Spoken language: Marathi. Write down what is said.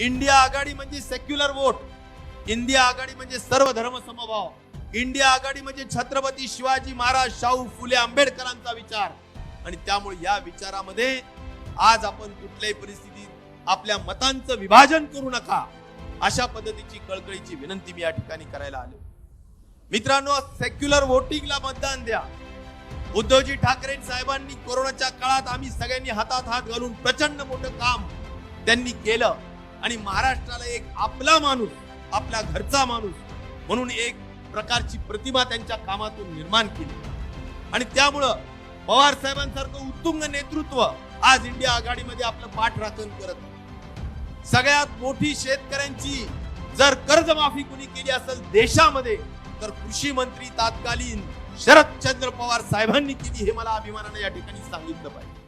इंडिया आघाडी म्हणजे सेक्युलर वोट इंडिया आघाडी म्हणजे सर्व धर्म समभाव. इंडिया आघाडी म्हणजे छत्रपती शिवाजी महाराज शाहू फुले आंबेडकरांचा विचार. आणि त्यामुळे या विचारामध्ये आज आपण कुठल्याही परिस्थितीत आपल्या मतांचं विभाजन करू नका. अशा पद्धतीची कळकळीची विनंती मी या ठिकाणी करायला आलो. मित्रांनो सेक्युलर वोटिंगला मतदान द्या. उद्धवजी ठाकरे साहेबांनी कोरोनाच्या काळात आम्ही सगळ्यांनी हातात हात घालून प्रचंड मोठं काम त्यांनी केलं. आणि महाराष्ट्राला एक आपला माणूस आपल्या घरचा माणूस म्हणून एक प्रकारची प्रतिमा त्यांच्या कामातून निर्माण केली. आणि त्यामुळं पवार साहेबांसारखं उत्तुंग नेतृत्व आज इंडिया आघाडीमध्ये आपलं पाठराखण करत सगळ्यात मोठी शेतकऱ्यांची जर कर्जमाफी कुणी केली असेल देशामध्ये तर कृषी मंत्री तात्कालीन शरदचंद्र पवार साहेबांनी केली हे मला अभिमानाने या ठिकाणी सांगितलं पाहिजे.